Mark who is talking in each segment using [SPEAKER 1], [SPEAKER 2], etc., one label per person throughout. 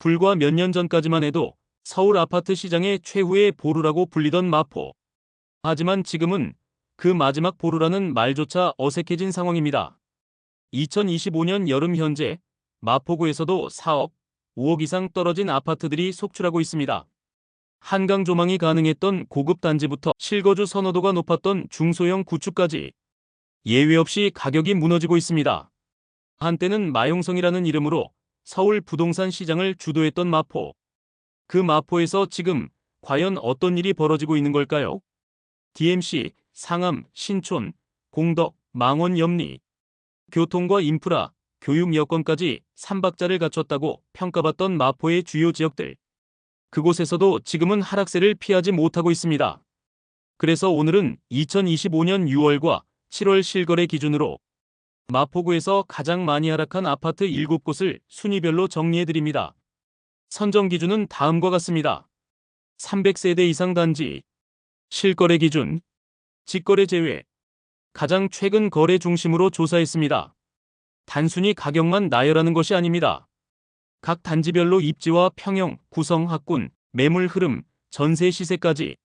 [SPEAKER 1] 불과 몇 년 전까지만 해도 서울 아파트 시장의 최후의 보루라고 불리던 마포. 하지만 지금은 그 마지막 보루라는 말조차 어색해진 상황입니다. 2025년 여름 현재 마포구에서도 4억, 5억 이상 떨어진 아파트들이 속출하고 있습니다. 한강 조망이 가능했던 고급 단지부터 실거주 선호도가 높았던 중소형 구축까지 예외 없이 가격이 무너지고 있습니다. 한때는 마용성이라는 이름으로 서울 부동산 시장을 주도했던 마포. 그 마포에서 지금 과연 어떤 일이 벌어지고 있는 걸까요? DMC, 상암, 신촌, 공덕, 망원 염리, 교통과 인프라, 교육 여건까지 3박자를 갖췄다고 평가받던 마포의 주요 지역들. 그곳에서도 지금은 하락세를 피하지 못하고 있습니다. 그래서 오늘은 2025년 6월과 7월 실거래 기준으로 마포구에서 가장 많이 하락한 아파트 7곳을 순위별로 정리해드립니다. 선정 기준은 다음과 같습니다. 300세대 이상 단지, 실거래 기준, 직거래 제외, 가장 최근 거래 중심으로 조사했습니다. 단순히 가격만 나열하는 것이 아닙니다. 각 단지별로 입지와 평형, 구성, 학군, 매물 흐름, 전세 시세까지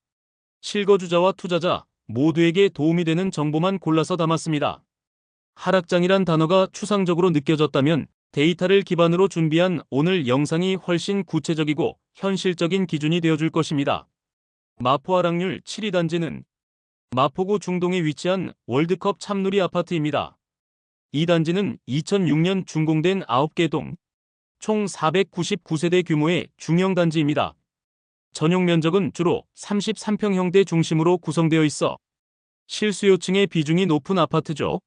[SPEAKER 1] 실거주자와 투자자 모두에게 도움이 되는 정보만 골라서 담았습니다. 하락장이란 단어가 추상적으로 느껴졌다면 데이터를 기반으로 준비한 오늘 영상이 훨씬 구체적이고 현실적인 기준이 되어줄 것입니다. 마포 하락률 7위 단지는 마포구 중동에 위치한 월드컵 참누리 아파트입니다. 이 단지는 2006년 준공된 9개 동, 총 499세대 규모의 중형 단지입니다. 전용 면적은 주로 33평형대 중심으로 구성되어 있어 실수요층의 비중이 높은 아파트죠.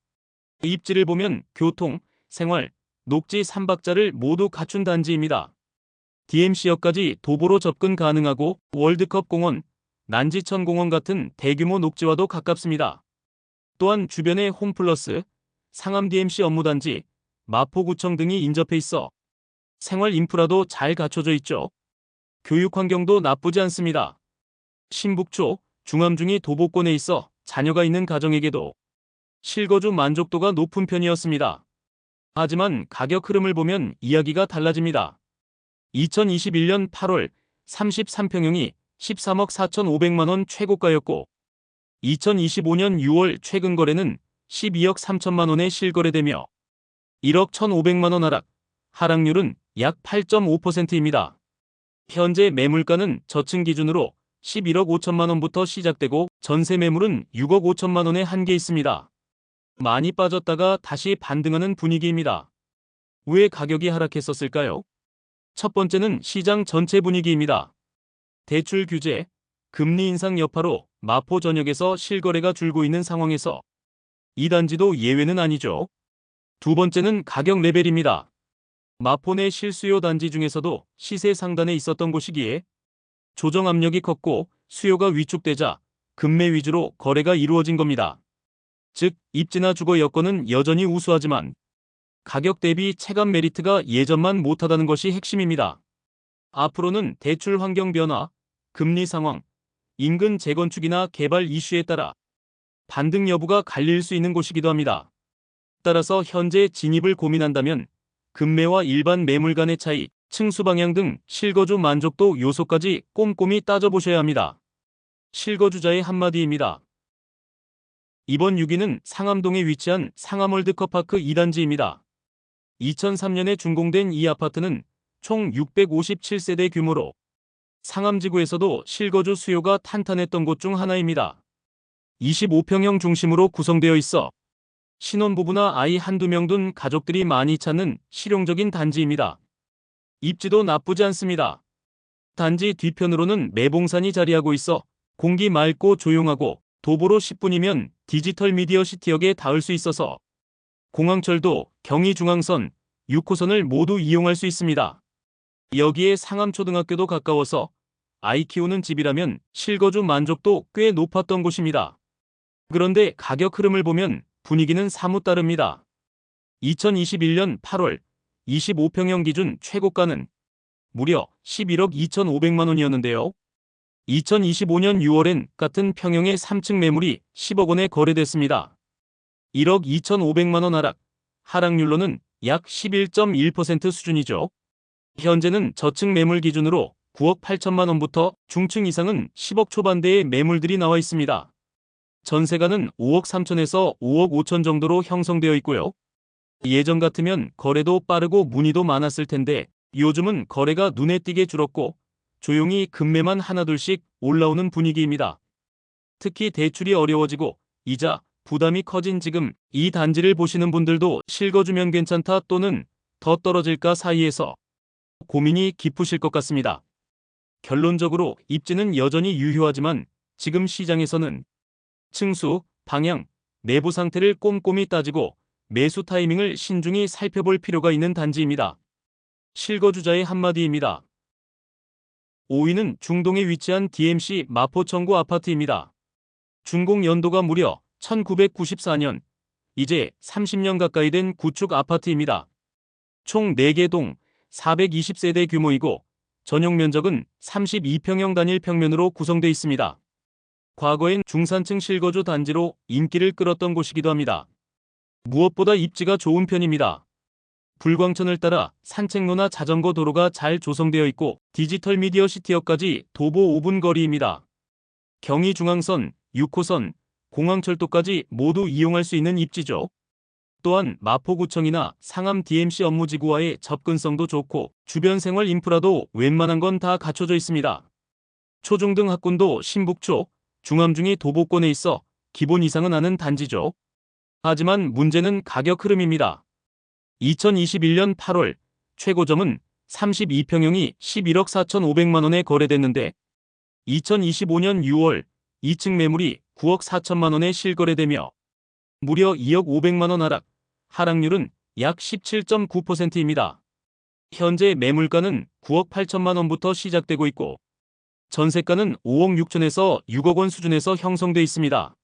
[SPEAKER 1] 입지를 보면 교통, 생활, 녹지 3박자를 모두 갖춘 단지입니다. DMC역까지 도보로 접근 가능하고 월드컵 공원, 난지천 공원 같은 대규모 녹지와도 가깝습니다. 또한 주변에 홈플러스, 상암 DMC 업무단지, 마포구청 등이 인접해 있어 생활 인프라도 잘 갖춰져 있죠. 교육 환경도 나쁘지 않습니다. 신북초, 중암중이 도보권에 있어 자녀가 있는 가정에게도 실거주 만족도가 높은 편이었습니다. 하지만 가격 흐름을 보면 이야기가 달라집니다. 2021년 8월 33평형이 13억 4,500만원 최고가였고 2025년 6월 최근 거래는 12억 3천만원에 실거래되며 1억 1,500만원 하락, 하락률은 약 8.5%입니다. 현재 매물가는 저층 기준으로 11억 5천만 원부터 시작되고 전세 매물은 6억 5천만 원에 한계 있습니다. 많이 빠졌다가 다시 반등하는 분위기입니다. 왜 가격이 하락했었을까요? 첫 번째는 시장 전체 분위기입니다. 대출 규제, 금리 인상 여파로 마포 전역에서 실거래가 줄고 있는 상황에서 이 단지도 예외는 아니죠. 두 번째는 가격 레벨입니다. 마포 내 실수요 단지 중에서도 시세 상단에 있었던 곳이기에 조정 압력이 컸고 수요가 위축되자 금매 위주로 거래가 이루어진 겁니다. 즉, 입지나 주거 여건은 여전히 우수하지만 가격 대비 체감 메리트가 예전만 못하다는 것이 핵심입니다. 앞으로는 대출 환경 변화, 금리 상황, 인근 재건축이나 개발 이슈에 따라 반등 여부가 갈릴 수 있는 곳이기도 합니다. 따라서 현재 진입을 고민한다면 금매와 일반 매물 간의 차이, 층수 방향 등 실거주 만족도 요소까지 꼼꼼히 따져보셔야 합니다. 실거주자의 한마디입니다. 이번 6위는 상암동에 위치한 상암월드컵파크 2단지입니다. 2003년에 준공된 이 아파트는 총 657세대 규모로 상암지구에서도 실거주 수요가 탄탄했던 곳 중 하나입니다. 25평형 중심으로 구성되어 있어 신혼부부나 아이 한두 명 둔 가족들이 많이 찾는 실용적인 단지입니다. 입지도 나쁘지 않습니다. 단지 뒤편으로는 매봉산이 자리하고 있어 공기 맑고 조용하고 도보로 10분이면 디지털 미디어 시티역에 닿을 수 있어서 공항철도 경의중앙선 6호선을 모두 이용할 수 있습니다. 여기에 상암초등학교도 가까워서 아이 키우는 집이라면 실거주 만족도 꽤 높았던 곳입니다. 그런데 가격 흐름을 보면 분위기는 사뭇 다릅니다. 2021년 8월 25평형 기준 최고가는 무려 11억 2,500만 원이었는데요. 2025년 6월엔 같은 평형의 3층 매물이 10억 원에 거래됐습니다. 1억 2,500만 원 하락, 하락률로는 약 11.1% 수준이죠. 현재는 저층 매물 기준으로 9억 8천만 원부터 중층 이상은 10억 초반대의 매물들이 나와 있습니다. 전세가는 5억 3천에서 5억 5천 정도로 형성되어 있고요. 예전 같으면 거래도 빠르고 문의도 많았을 텐데 요즘은 거래가 눈에 띄게 줄었고 조용히 급매만 하나둘씩 올라오는 분위기입니다. 특히 대출이 어려워지고 이자, 부담이 커진 지금 이 단지를 보시는 분들도 실거주면 괜찮다 또는 더 떨어질까 사이에서 고민이 깊으실 것 같습니다. 결론적으로 입지는 여전히 유효하지만 지금 시장에서는 층수, 방향, 내부 상태를 꼼꼼히 따지고 매수 타이밍을 신중히 살펴볼 필요가 있는 단지입니다. 실거주자의 한마디입니다. 5위는 중동에 위치한 DMC 마포청구 아파트입니다. 준공 연도가 무려 1994년, 이제 30년 가까이 된 구축 아파트입니다. 총 4개 동 420세대 규모이고 전용 면적은 32평형 단일 평면으로 구성되어 있습니다. 과거엔 중산층 실거주 단지로 인기를 끌었던 곳이기도 합니다. 무엇보다 입지가 좋은 편입니다. 불광천을 따라 산책로나 자전거 도로가 잘 조성되어 있고 디지털 미디어 시티역까지 도보 5분 거리입니다. 경의중앙선, 6호선, 공항철도까지 모두 이용할 수 있는 입지죠. 또한 마포구청이나 상암 DMC 업무지구와의 접근성도 좋고 주변 생활 인프라도 웬만한 건 다 갖춰져 있습니다. 초중등 학군도 신북초, 중암중이 도보권에 있어 기본 이상은 하는 단지죠. 하지만 문제는 가격 흐름입니다. 2021년 8월 최고점은 32평형이 11억 4천5백만 원에 거래됐는데 2025년 6월 2층 매물이 9억 4천만 원에 실거래되며 무려 2억 5백만 원 하락, 하락률은 약 17.9%입니다. 현재 매물가는 9억 8천만 원부터 시작되고 있고 전세가는 5억 6천에서 6억 원 수준에서 형성돼 있습니다.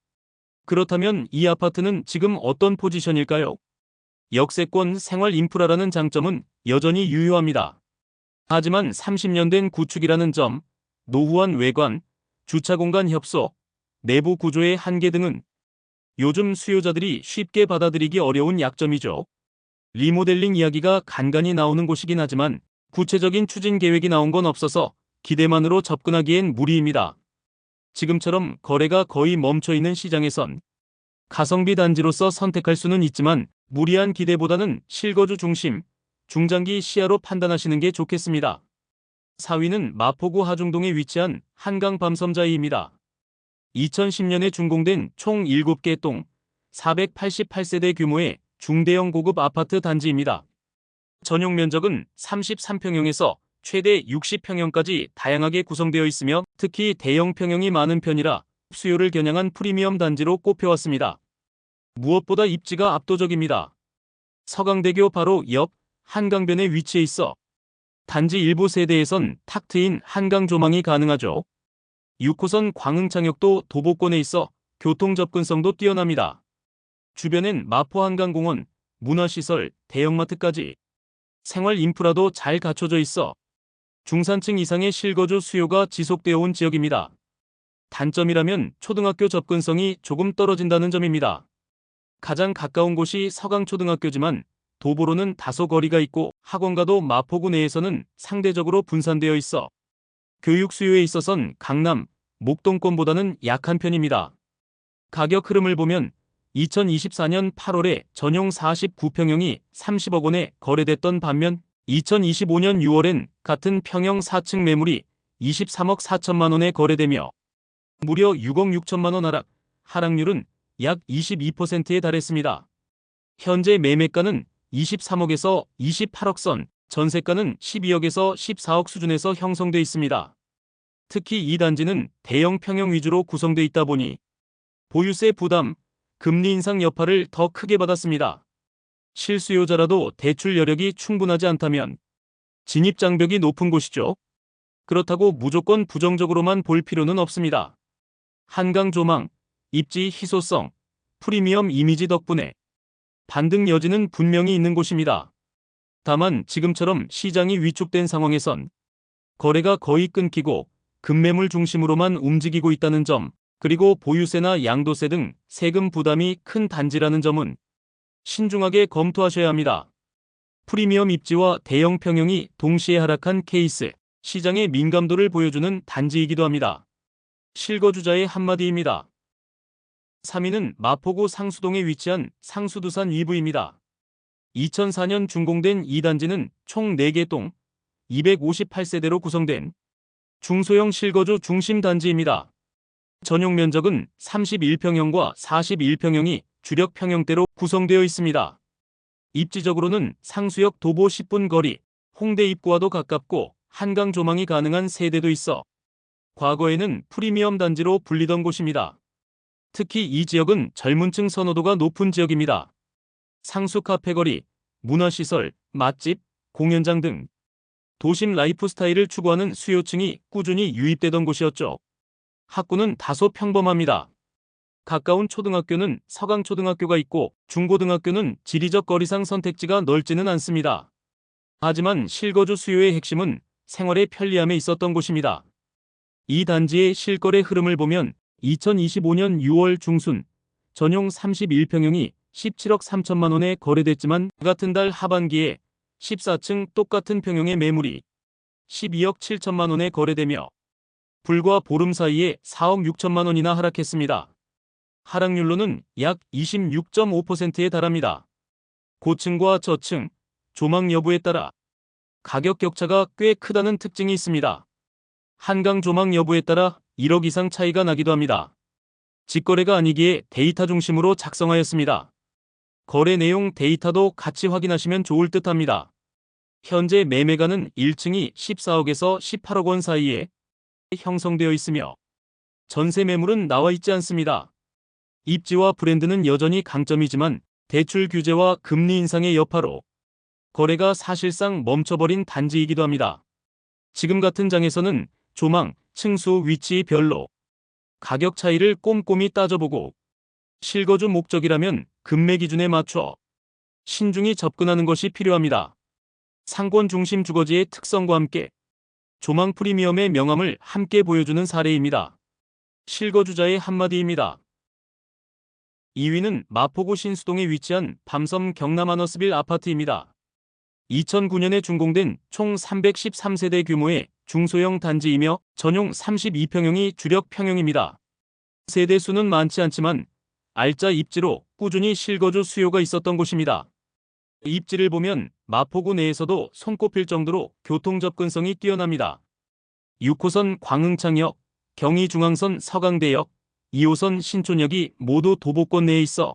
[SPEAKER 1] 그렇다면 이 아파트는 지금 어떤 포지션일까요? 역세권 생활 인프라라는 장점은 여전히 유효합니다. 하지만 30년 된 구축이라는 점, 노후한 외관, 주차 공간 협소, 내부 구조의 한계 등은 요즘 수요자들이 쉽게 받아들이기 어려운 약점이죠. 리모델링 이야기가 간간히 나오는 곳이긴 하지만 구체적인 추진 계획이 나온 건 없어서 기대만으로 접근하기엔 무리입니다. 지금처럼 거래가 거의 멈춰 있는 시장에선 가성비 단지로서 선택할 수는 있지만 무리한 기대보다는 실거주 중심, 중장기 시야로 판단하시는 게 좋겠습니다. 4위는 마포구 하중동에 위치한 한강 밤섬자이입니다. 2010년에 준공된 총 7개 동 488세대 규모의 중대형 고급 아파트 단지입니다. 전용 면적은 33평형에서 최대 60평형까지 다양하게 구성되어 있으며 특히 대형 평형이 많은 편이라 수요를 겨냥한 프리미엄 단지로 꼽혀왔습니다. 무엇보다 입지가 압도적입니다. 서강대교 바로 옆 한강변에 위치해 있어 단지 일부 세대에선 탁 트인 한강 조망이 가능하죠. 6호선 광흥창역도 도보권에 있어 교통 접근성도 뛰어납니다. 주변엔 마포한강공원, 문화시설, 대형마트까지 생활 인프라도 잘 갖춰져 있어 중산층 이상의 실거주 수요가 지속되어 온 지역입니다. 단점이라면 초등학교 접근성이 조금 떨어진다는 점입니다. 가장 가까운 곳이 서강초등학교지만 도보로는 다소 거리가 있고 학원가도 마포구 내에서는 상대적으로 분산되어 있어 교육 수요에 있어선 강남, 목동권보다는 약한 편입니다. 가격 흐름을 보면 2024년 8월에 전용 49평형이 30억 원에 거래됐던 반면 2025년 6월엔 같은 평형 4층 매물이 23억 4천만 원에 거래되며 무려 6억 6천만 원 하락, 하락률은 약 22%에 달했습니다. 현재 매매가는 23억에서 28억 선, 전세가는 12억에서 14억 수준에서 형성돼 있습니다. 특히 이 단지는 대형 평형 위주로 구성돼 있다 보니 보유세 부담, 금리 인상 여파를 더 크게 받았습니다. 실수요자라도 대출 여력이 충분하지 않다면 진입 장벽이 높은 곳이죠. 그렇다고 무조건 부정적으로만 볼 필요는 없습니다. 한강 조망, 입지 희소성, 프리미엄 이미지 덕분에 반등 여지는 분명히 있는 곳입니다. 다만 지금처럼 시장이 위축된 상황에선 거래가 거의 끊기고 급매물 중심으로만 움직이고 있다는 점, 그리고 보유세나 양도세 등 세금 부담이 큰 단지라는 점은 신중하게 검토하셔야 합니다. 프리미엄 입지와 대형 평형이 동시에 하락한 케이스, 시장의 민감도를 보여주는 단지이기도 합니다. 실거주자의 한마디입니다. 3위는 마포구 상수동에 위치한 상수두산 위브입니다. 2004년 준공된 이 단지는 총 4개 동 258세대로 구성된 중소형 실거주 중심 단지입니다. 전용 면적은 31평형과 41평형이 주력 평형대로 구성되어 있습니다. 입지적으로는 상수역 도보 10분 거리, 홍대 입구와도 가깝고 한강 조망이 가능한 세대도 있어 과거에는 프리미엄 단지로 불리던 곳입니다. 특히 이 지역은 젊은층 선호도가 높은 지역입니다. 상수 카페 거리, 문화시설, 맛집, 공연장 등 도심 라이프 스타일을 추구하는 수요층이 꾸준히 유입되던 곳이었죠. 학구는 다소 평범합니다. 가까운 초등학교는 서강초등학교가 있고 중고등학교는 지리적 거리상 선택지가 넓지는 않습니다. 하지만 실거주 수요의 핵심은 생활의 편리함에 있었던 곳입니다. 이 단지의 실거래 흐름을 보면 2025년 6월 중순 전용 31평형이 17억 3천만 원에 거래됐지만 같은 달 하반기에 14층 똑같은 평형의 매물이 12억 7천만 원에 거래되며 불과 보름 사이에 4억 6천만 원이나 하락했습니다. 하락률로는 약 26.5%에 달합니다. 고층과 저층, 조망 여부에 따라 가격 격차가 꽤 크다는 특징이 있습니다. 한강 조망 여부에 따라 1억 이상 차이가 나기도 합니다. 직거래가 아니기에 데이터 중심으로 작성하였습니다. 거래 내용 데이터도 같이 확인하시면 좋을 듯 합니다. 현재 매매가는 1층이 14억에서 18억 원 사이에 형성되어 있으며 전세 매물은 나와 있지 않습니다. 입지와 브랜드는 여전히 강점이지만 대출 규제와 금리 인상의 여파로 거래가 사실상 멈춰버린 단지이기도 합니다. 지금 같은 장에서는 조망, 층수, 위치 별로 가격 차이를 꼼꼼히 따져보고 실거주 목적이라면 금매 기준에 맞춰 신중히 접근하는 것이 필요합니다. 상권 중심 주거지의 특성과 함께 조망 프리미엄의 명암을 함께 보여주는 사례입니다. 실거주자의 한마디입니다. 2위는 마포구 신수동에 위치한 밤섬 경남 아너스빌 아파트입니다. 2009년에 준공된 총 313세대 규모의 중소형 단지이며 전용 32평형이 주력 평형입니다. 세대 수는 많지 않지만 알짜 입지로 꾸준히 실거주 수요가 있었던 곳입니다. 입지를 보면 마포구 내에서도 손꼽힐 정도로 교통 접근성이 뛰어납니다. 6호선 광흥창역, 경의중앙선 서강대역, 2호선 신촌역이 모두 도보권 내에 있어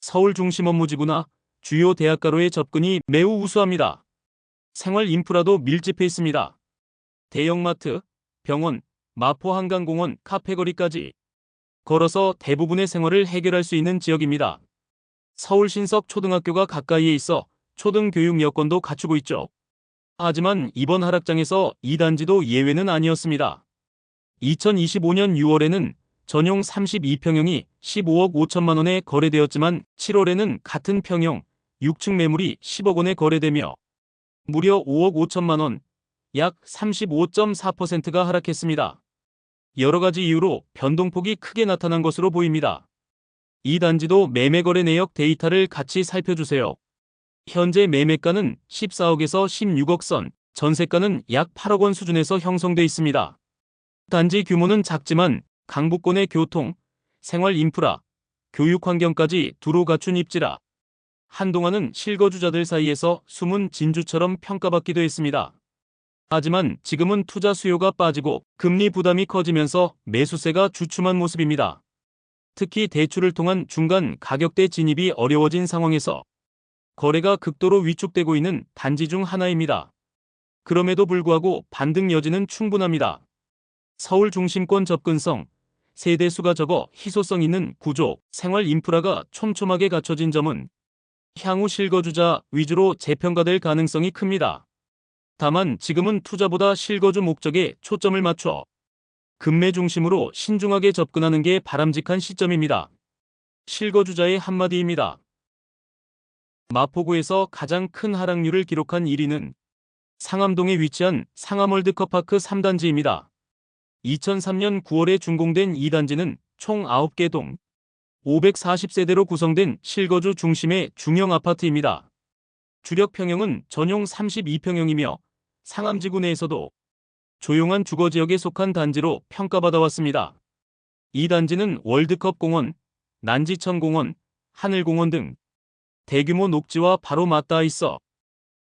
[SPEAKER 1] 서울 중심 업무지구나 주요 대학가로의 접근이 매우 우수합니다. 생활 인프라도 밀집해 있습니다. 대형마트, 병원, 마포 한강공원, 카페거리까지 걸어서 대부분의 생활을 해결할 수 있는 지역입니다. 서울 신석 초등학교가 가까이에 있어 초등교육 여건도 갖추고 있죠. 하지만 이번 하락장에서 이 단지도 예외는 아니었습니다. 2025년 6월에는 전용 32평형이 15억 5천만 원에 거래되었지만 7월에는 같은 평형 6층 매물이 10억 원에 거래되며 무려 5억 5천만 원, 약 35.4%가 하락했습니다. 여러 가지 이유로 변동폭이 크게 나타난 것으로 보입니다. 이 단지도 매매 거래 내역 데이터를 같이 살펴주세요. 현재 매매가는 14억에서 16억 선, 전세가는 약 8억 원 수준에서 형성돼 있습니다. 단지 규모는 작지만 강북권의 교통, 생활 인프라, 교육 환경까지 두루 갖춘 입지라 한동안은 실거주자들 사이에서 숨은 진주처럼 평가받기도 했습니다. 하지만 지금은 투자 수요가 빠지고 금리 부담이 커지면서 매수세가 주춤한 모습입니다. 특히 대출을 통한 중간 가격대 진입이 어려워진 상황에서 거래가 극도로 위축되고 있는 단지 중 하나입니다. 그럼에도 불구하고 반등 여지는 충분합니다. 서울 중심권 접근성, 세대 수가 적어 희소성 있는 구조, 생활 인프라가 촘촘하게 갖춰진 점은 향후 실거주자 위주로 재평가될 가능성이 큽니다. 다만 지금은 투자보다 실거주 목적에 초점을 맞춰 금매 중심으로 신중하게 접근하는 게 바람직한 시점입니다. 실거주자의 한마디입니다. 마포구에서 가장 큰 하락률을 기록한 1위는 상암동에 위치한 상암월드컵파크 3단지입니다. 2003년 9월에 준공된 2단지는 총 9개 동 540세대로 구성된 실거주 중심의 중형 아파트입니다. 주력 평형은 전용 32평형이며 상암지구 내에서도 조용한 주거지역에 속한 단지로 평가받아왔습니다. 이 단지는 월드컵 공원, 난지천 공원, 하늘공원 등 대규모 녹지와 바로 맞닿아 있어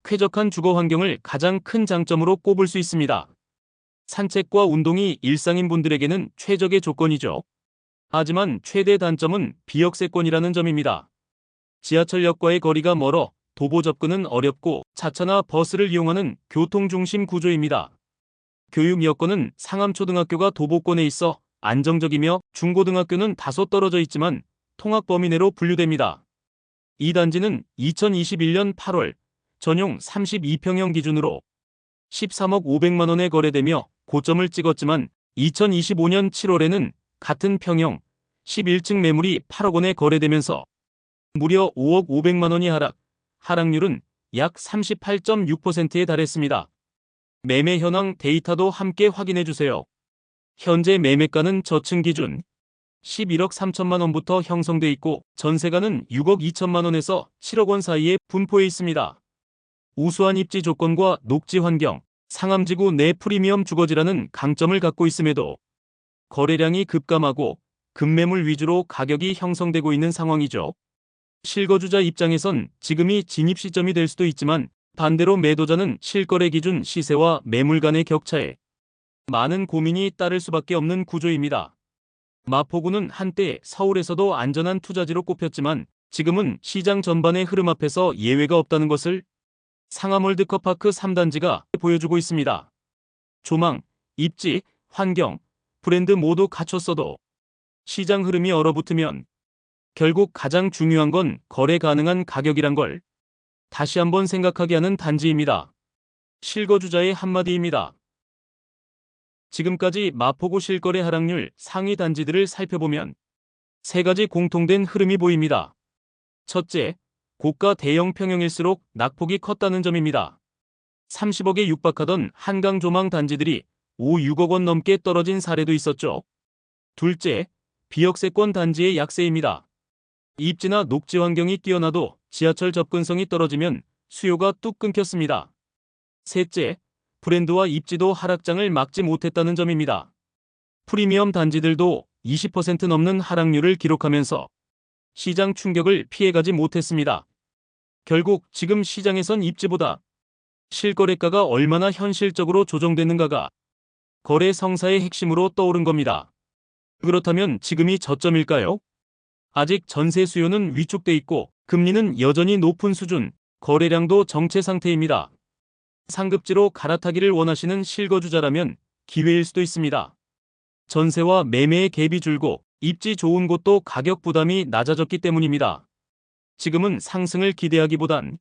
[SPEAKER 1] 쾌적한 주거 환경을 가장 큰 장점으로 꼽을 수 있습니다. 산책과 운동이 일상인 분들에게는 최적의 조건이죠. 하지만 최대 단점은 비역세권이라는 점입니다. 지하철역과의 거리가 멀어 도보 접근은 어렵고 자차나 버스를 이용하는 교통 중심 구조입니다. 교육 여건은 상암초등학교가 도보권에 있어 안정적이며 중고등학교는 다소 떨어져 있지만 통학 범위 내로 분류됩니다. 이 단지는 2021년 8월 전용 32평형 기준으로 13억 500만 원에 거래되며 고점을 찍었지만 2025년 7월에는 같은 평형 11층 매물이 8억 원에 거래되면서 무려 5억 500만 원이 하락, 하락률은 약 38.6%에 달했습니다. 매매 현황 데이터도 함께 확인해 주세요. 현재 매매가는 저층 기준 11억 3천만 원부터 형성돼 있고 전세가는 6억 2천만 원에서 7억 원 사이에 분포해 있습니다. 우수한 입지 조건과 녹지 환경, 상암지구 내 프리미엄 주거지라는 강점을 갖고 있음에도 거래량이 급감하고 급매물 위주로 가격이 형성되고 있는 상황이죠. 실거주자 입장에선 지금이 진입 시점이 될 수도 있지만 반대로 매도자는 실거래 기준 시세와 매물 간의 격차에 많은 고민이 따를 수밖에 없는 구조입니다. 마포구는 한때 서울에서도 안전한 투자지로 꼽혔지만 지금은 시장 전반의 흐름 앞에서 예외가 없다는 것을 상암월드컵파크 3단지가 보여주고 있습니다. 조망, 입지, 환경, 브랜드 모두 갖췄어도 시장 흐름이 얼어붙으면 결국 가장 중요한 건 거래 가능한 가격이란 걸 다시 한번 생각하게 하는 단지입니다. 실거주자의 한마디입니다. 지금까지 마포구 실거래 하락률 상위 단지들을 살펴보면 세 가지 공통된 흐름이 보입니다. 첫째, 고가 대형 평형일수록 낙폭이 컸다는 점입니다. 30억에 육박하던 한강 조망 단지들이 5, 6억 원 넘게 떨어진 사례도 있었죠. 둘째, 비역세권 단지의 약세입니다. 입지나 녹지 환경이 뛰어나도 지하철 접근성이 떨어지면 수요가 뚝 끊겼습니다. 셋째, 브랜드와 입지도 하락장을 막지 못했다는 점입니다. 프리미엄 단지들도 20% 넘는 하락률을 기록하면서 시장 충격을 피해가지 못했습니다. 결국 지금 시장에선 입지보다 실거래가가 얼마나 현실적으로 조정되는가가 거래 성사의 핵심으로 떠오른 겁니다. 그렇다면 지금이 저점일까요? 아직 전세 수요는 위축돼 있고 금리는 여전히 높은 수준, 거래량도 정체 상태입니다. 상급지로 갈아타기를 원하시는 실거주자라면 기회일 수도 있습니다. 전세와 매매의 갭이 줄고 입지 좋은 곳도 가격 부담이 낮아졌기 때문입니다. 지금은 상승을 기대하기보단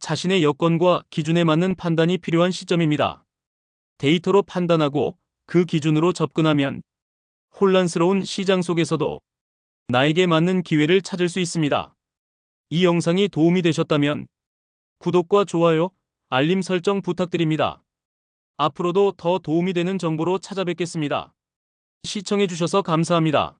[SPEAKER 1] 자신의 여건과 기준에 맞는 판단이 필요한 시점입니다. 데이터로 판단하고 그 기준으로 접근하면 혼란스러운 시장 속에서도 나에게 맞는 기회를 찾을 수 있습니다. 이 영상이 도움이 되셨다면 구독과 좋아요, 알림 설정 부탁드립니다. 앞으로도 더 도움이 되는 정보로 찾아뵙겠습니다. 시청해주셔서 감사합니다.